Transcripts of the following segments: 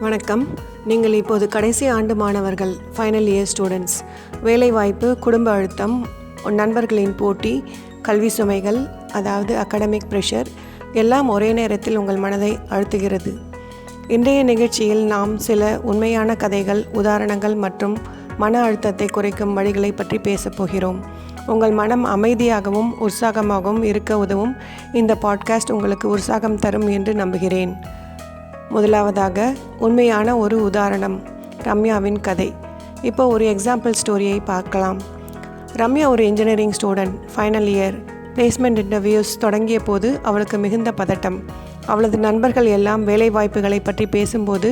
வணக்கம். நீங்கள் இப்போது கடைசி ஆண்டு மாணவர்கள் ஃபைனல் இயர் ஸ்டூடெண்ட்ஸ் வேலைவாய்ப்பு குடும்ப அழுத்தம் நண்பர்களின் போட்டி கல்வி சுமைகள் அதாவது அகடமிக் ப்ரெஷர் எல்லாம் ஒரே நேரத்தில் உங்கள் மனதை அழுத்துகிறது. இன்றைய நிகழ்ச்சியில் நாம் சில உண்மையான கதைகள் உதாரணங்கள் மற்றும் மன அழுத்தத்தை குறைக்கும் வழிகளை பற்றி பேசப் போகிறோம். உங்கள் மனம் அமைதியாகவும் உற்சாகமாகவும் இருக்க உதவும் இந்த பாட்காஸ்ட் உங்களுக்கு உற்சாகம் தரும் என்று நம்புகிறேன். முதலாவதாக உண்மையான ஒரு உதாரணம் ரம்யாவின் கதை. இப்போ ஒரு எக்ஸாம்பிள் ஸ்டோரியை பார்க்கலாம். ரம்யா ஒரு engineering student final year placement interviews தொடங்கிய போது அவளுக்கு மிகுந்த பதட்டம். அவளது நண்பர்கள் எல்லாம் வேலை வாய்ப்புகளை பற்றி பேசும்போது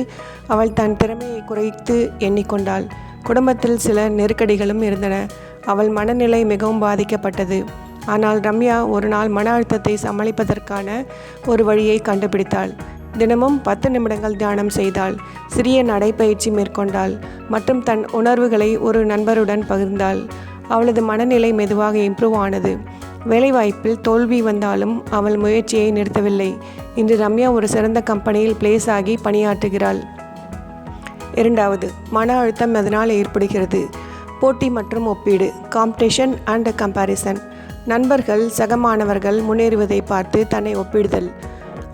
அவள் தன் திறமையை குறைத்து எண்ணிக்கொண்டாள். குடும்பத்தில் சில நெருக்கடிகளும் இருந்தன. அவள் மனநிலை மிகவும் பாதிக்கப்பட்டது. ஆனால் ரம்யா ஒரு நாள் மன அழுத்தத்தை சமாளிப்பதற்கான ஒரு வழியை கண்டுபிடித்தாள். தினமும் பத்து நிமிடங்கள் தியானம் செய்தாள். சிறிய நடைப்பயிற்சி மேற்கொண்டாள். மற்றும் தன் உணர்வுகளை ஒரு நண்பருடன் பகிர்ந்தாள். அவளது மனநிலை மெதுவாக இம்ப்ரூவ் ஆனது. வேலைவாய்ப்பில் தோல்வி வந்தாலும் அவள் முயற்சியை நிறுத்தவில்லை. இன்று ரம்யா ஒரு சிறந்த கம்பெனியில் பிளேஸ் ஆகி பணியாற்றுகிறாள். இரண்டாவது மன அழுத்தம் எதனால் ஏற்படுகிறது. போட்டி மற்றும் ஒப்பீடு காம்படிஷன் அண்ட் கம்பாரிசன் நண்பர்கள் சகமானவர்கள் முன்னேறுவதை பார்த்து தன்னை ஒப்பிடுதல்.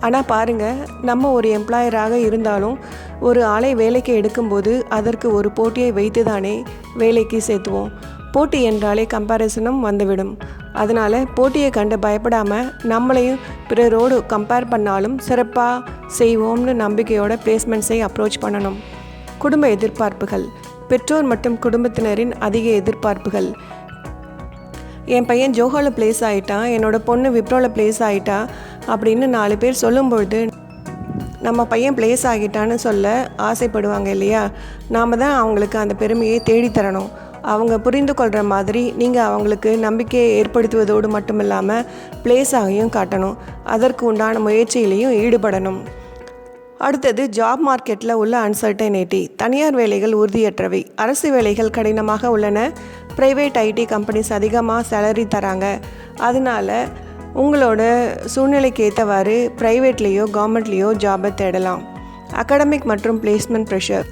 ஆனால் பாருங்கள் நம்ம ஒரு எம்ப்ளாயராக இருந்தாலும் ஒரு ஆளை வேலைக்கு எடுக்கும்போது அதற்கு ஒரு போட்டியை வைத்து தானே வேலைக்கு சேர்த்துவோம். போட்டி என்றாலே கம்பேரிசனும் வந்துவிடும். அதனால் போட்டியை கண்டு பயப்படாமல் நம்மளையும் பிறரோடு கம்பேர் பண்ணாலும் சிறப்பாக செய்வோம்னு நம்பிக்கையோட பிளேஸ்மெண்ட்ஸை அப்ரோச் பண்ணணும். குடும்ப எதிர்பார்ப்புகள். பெற்றோர் மற்றும் குடும்பத்தினரின் அதிக எதிர்பார்ப்புகள். என் பையன் ஜோஹாவில் ப்ளேஸ் ஆகிட்டான் என்னோடய பொண்ணு விப்ரோவில் ப்ளேஸ் ஆகிட்டா அப்படின்னு நாலு பேர் சொல்லும்பொழுது நம்ம பையன் ப்ளேஸ் ஆகிட்டான்னு சொல்ல ஆசைப்படுவாங்க இல்லையா? நாம் தான் அவங்களுக்கு அந்த பெருமையை தேடித்தரணும் அவங்க புரிந்து கொள்கிற மாதிரி நீங்கள் அவங்களுக்கு நம்பிக்கையை ஏற்படுத்துவதோடு மட்டும் இல்லாமல் ப்ளேஸ் ஆகியும் காட்டணும். அதற்கு உண்டான முயற்சியிலையும் ஈடுபடணும். அடுத்தது ஜாப் மார்க்கெட்டில் உள்ள அன்சர்டனிட்டி தனியார் வேலைகள் உறுதியற்றவை. அரசு வேலைகள் கடினமாக உள்ளன. ப்ரைவேட் ஐடி கம்பெனிஸ் அதிகமாக சேலரி தராங்க. அதனால உங்களோட சூழ்நிலைக்கு ஏற்றவாறு ப்ரைவேட்லேயோ கவர்மெண்ட்லேயோ ஜாபை தேடலாம். அகாடமிக் மற்றும் பிளேஸ்மெண்ட் ப்ரெஷர்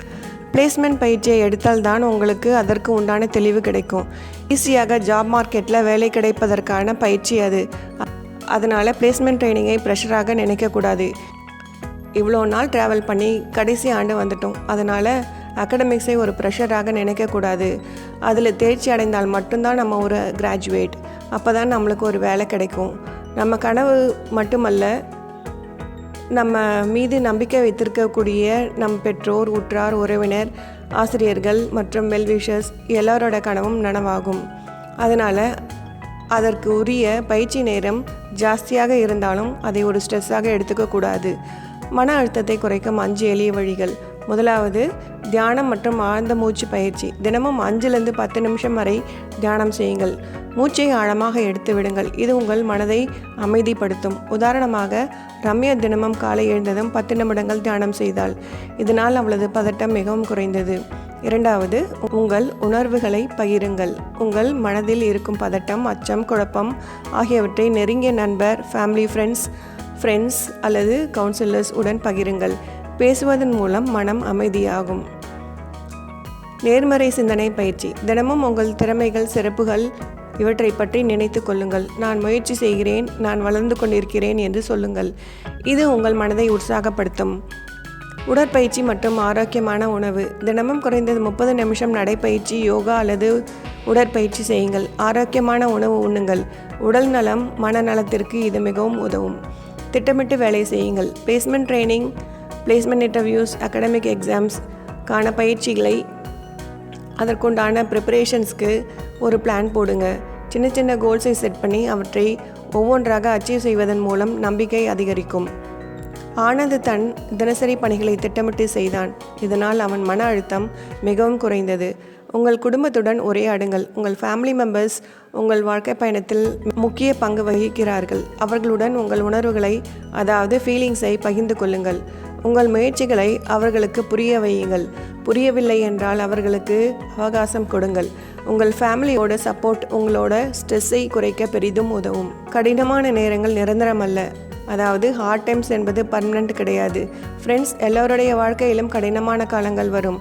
பிளேஸ்மெண்ட் பயிற்சியை எடுத்தால் தான் உங்களுக்கு அதற்கு உண்டான தெளிவு கிடைக்கும். ஈஸியாக ஜாப் மார்க்கெட்டில் வேலை கிடைப்பதற்கான பயிற்சி அது. அதனால் பிளேஸ்மெண்ட் ட்ரைனிங்கை ப்ரெஷராக நினைக்கக்கூடாது இவ்வளோ நாள் ட்ராவல் பண்ணி கடைசி ஆண்டு வந்துட்டோம். அதனால் அகடமிக்ஸை ஒரு ப்ரெஷராக நினைக்கக்கூடாது அதில் தேர்ச்சி அடைந்தால் மட்டும்தான் நம்ம ஒரு கிராஜுவேட் அப்போ தான் நம்மளுக்கு ஒரு வேலை கிடைக்கும். நம்ம கனவு மட்டுமல்ல நம்ம மீது நம்பிக்கை வைத்திருக்கக்கூடிய நம் பெற்றோர் உற்றார் உறவினர் ஆசிரியர்கள் மற்றும் வெல்விஷர்ஸ் எல்லாரோட கனவும் நனவாகும். அதனால் அதற்கு உரிய பயிற்சி நேரம் ஜாஸ்தியாக இருந்தாலும் அதை ஒரு ஸ்ட்ரெஸ்ஸாக எடுத்துக்கக்கூடாது. மன அழுத்தத்தை குறைக்கும் அஞ்சு எளிய வழிகள். முதலாவது தியானம் மற்றும் ஆழ்ந்த மூச்சு பயிற்சி. தினமும் அஞ்சுலேருந்து பத்து நிமிஷம் வரை தியானம் செய்யுங்கள். மூச்சை ஆழமாக எடுத்து விடுங்கள். இது உங்கள் மனதை அமைதிப்படுத்தும். உதாரணமாக ரம்யா தினமும் காலை எழுந்ததும் பத்து நிமிடங்கள் தியானம் செய்தாள். இதனால் அவளது பதட்டம் மிகவும் குறைந்தது. இரண்டாவது உங்கள் உணர்வுகளை பகிருங்கள். உங்கள் மனதில் இருக்கும் பதட்டம் அச்சம் குழப்பம் ஆகியவற்றை நெருங்கிய நண்பர் ஃபேமிலி ஃப்ரெண்ட்ஸ் ஃப்ரெண்ட்ஸ் அல்லது கவுன்சிலர்ஸ் உடன் பகிருங்கள். பேசுவதன் மூலம் மனம் அமைதியாகும். நேர்மறை சிந்தனை பயிற்சி. தினமும் உங்கள் திறமைகள் சிறப்புகள் இவற்றை பற்றி நினைத்து கொள்ளுங்கள். நான் முயற்சி செய்கிறேன் நான் வளர்ந்து கொண்டிருக்கிறேன் என்று சொல்லுங்கள். இது உங்கள் மனதை உற்சாகப்படுத்தும். உடற்பயிற்சி மற்றும் ஆரோக்கியமான உணவு. தினமும் குறைந்தது முப்பது நிமிஷம் நடைப்பயிற்சி யோகா அல்லது உடற்பயிற்சி செய்யுங்கள். ஆரோக்கியமான உணவு உண்ணுங்கள். உடல் நலம் மனநலத்திற்கு இது மிகவும் உதவும். திட்டமிட்டு வேலை செய்யுங்கள். Placement training placement interviews academic exams கான பயிற்சிகளை அதற்குண்டான ப்ரிப்பரேஷன்ஸ்க்கு ஒரு பிளான் போடுங்க. சின்ன சின்ன கோல்ஸை செட் பண்ணி அவற்றை ஒவ்வொன்றாக அச்சீவ் செய்வதன் மூலம் நம்பிக்கை அதிகரிக்கும். ஆனந்த் தன் தினசரி பணிகளை திட்டமிட்டு செய்தான். இதனால் அவன் மன அழுத்தம் மிகவும் குறைந்தது. உங்கள் குடும்பத்துடன் உரையாடுங்கள். உங்கள் ஃபேமிலி மெம்பர்ஸ் உங்கள் வாழ்க்கை பயணத்தில் முக்கிய பங்கு வகிக்கிறார்கள். அவர்களுடன் உங்கள் உணர்வுகளை அதாவது ஃபீலிங்ஸை பகிர்ந்து கொள்ளுங்கள். உங்கள் முயற்சிகளை அவர்களுக்கு புரிய வையுங்கள். புரியவில்லை என்றால் அவர்களுக்கு அவகாசம் கொடுங்கள். உங்கள் ஃபேமிலியோட சப்போர்ட் உங்களோட ஸ்ட்ரெஸ்ஸை குறைக்க பெரிதும் உதவும். கடினமான நேரங்கள் நிரந்தரம் அல்ல. அதாவது ஹார்ட் டைம்ஸ் என்பது பர்மனண்ட் கிடையாது. ஃப்ரெண்ட்ஸ் எல்லோருடைய வாழ்க்கையிலும் கடினமான காலங்கள் வரும்.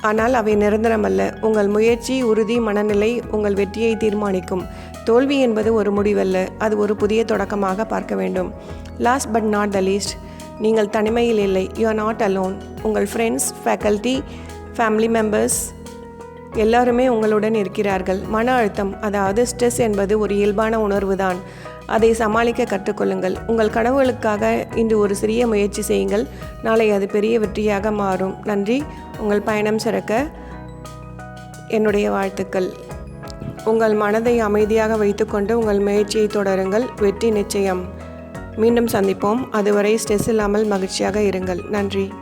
ஆனால் அவை நிரந்தரமல்ல உங்கள் முயற்சி உறுதி மனநிலை உங்கள் வெற்றியை தீர்மானிக்கும். தோல்வி என்பது ஒரு முடிவல்ல. அது ஒரு புதிய தொடக்கமாக பார்க்க வேண்டும். Last but not the least நீங்கள் தனிமையில் இல்லை. யூ ஆர் நாட் அலோன் உங்கள் ஃப்ரெண்ட்ஸ் ஃபேக்கல்ட்டி ஃபேமிலி மெம்பர்ஸ் எல்லாருமே உங்களுடன் இருக்கிறார்கள். மன அழுத்தம் அதாவது ஸ்ட்ரெஸ் என்பது ஒரு இயல்பான உணர்வு தான் அதை சமாளிக்க கற்றுக்கொள்ளுங்கள். உங்கள் கனவுகளுக்காக இன்று ஒரு சிறிய முயற்சி செய்யுங்கள். நாளை அது பெரிய வெற்றியாக மாறும். நன்றி. உங்கள் பயணம் சிறக்க என்னுடைய வாழ்த்துக்கள். உங்கள் மனதை அமைதியாக வைத்துக்கொண்டு உங்கள் முயற்சியை தொடருங்கள். வெற்றி நிச்சயம். மீண்டும் சந்திப்போம். அதுவரை ஸ்ட்ரெஸ் இல்லாமல் மகிழ்ச்சியாக இருங்கள். நன்றி.